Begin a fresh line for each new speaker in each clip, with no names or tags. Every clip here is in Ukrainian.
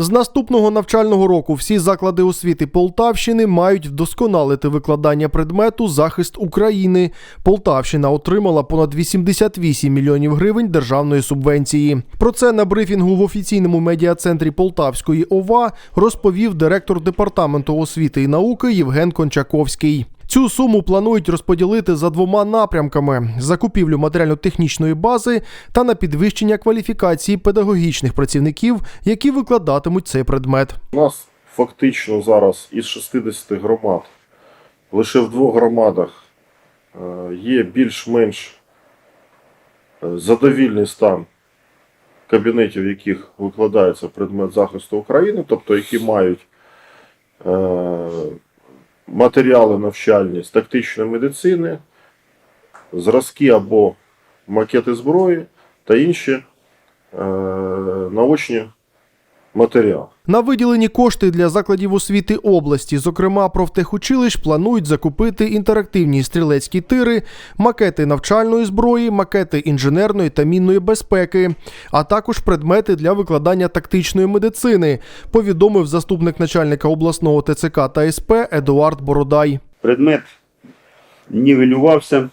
З наступного навчального року всі заклади освіти Полтавщини мають вдосконалити викладання предмету захист України. Полтавщина отримала понад 88 мільйонів гривень державної субвенції. Про це на брифінгу в офіційному медіа-центрі Полтавської ОВА розповів директор департаменту освіти і науки Євген Кончаковський. Цю суму планують розподілити за двома напрямками: закупівлю матеріально-технічної бази та на підвищення кваліфікації педагогічних працівників, які викладатимуть цей предмет.
У нас фактично зараз із 60 громад лише в двох громадах е, є більш-менш е, задовільний стан кабінетів, в яких викладається предмет захисту України, тобто які мають е, матеріали навчальні з тактичної медицини, зразки або макети зброї та інші е, наочні матеріали.
На виділені кошти для закладів освіти області, зокрема профтехучилищ, планують закупити інтерактивні стрілецькі тири, макети навчальної зброї, макети інженерної та мінної безпеки, а також предмети для викладання тактичної медицини, повідомив заступник начальника обласного ТЦК та СП Едуард Бородай.
предмет нівелювався,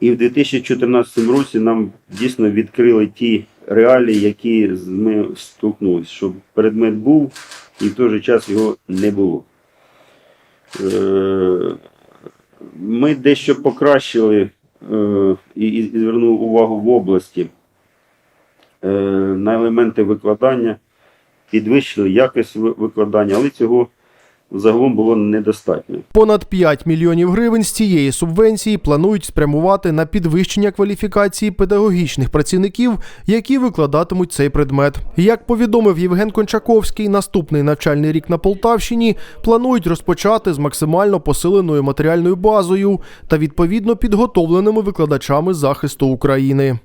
і в 2014 році нам дійсно відкрили ті реалії, які ми столкнулися, щоб предмет був і в той же час його не було. Е, Ми дещо покращили е, і, звернув увагу в області е, на елементи викладання, підвищили якість викладання, але цього загалом було недостатньо.
Понад 5 мільйонів гривень з цієї субвенції планують спрямувати на підвищення кваліфікації педагогічних працівників, які викладатимуть цей предмет. Як повідомив Євген Кончаковський, наступний навчальний рік на Полтавщині планують розпочати з максимально посиленою матеріальною базою та відповідно підготовленими викладачами захисту України.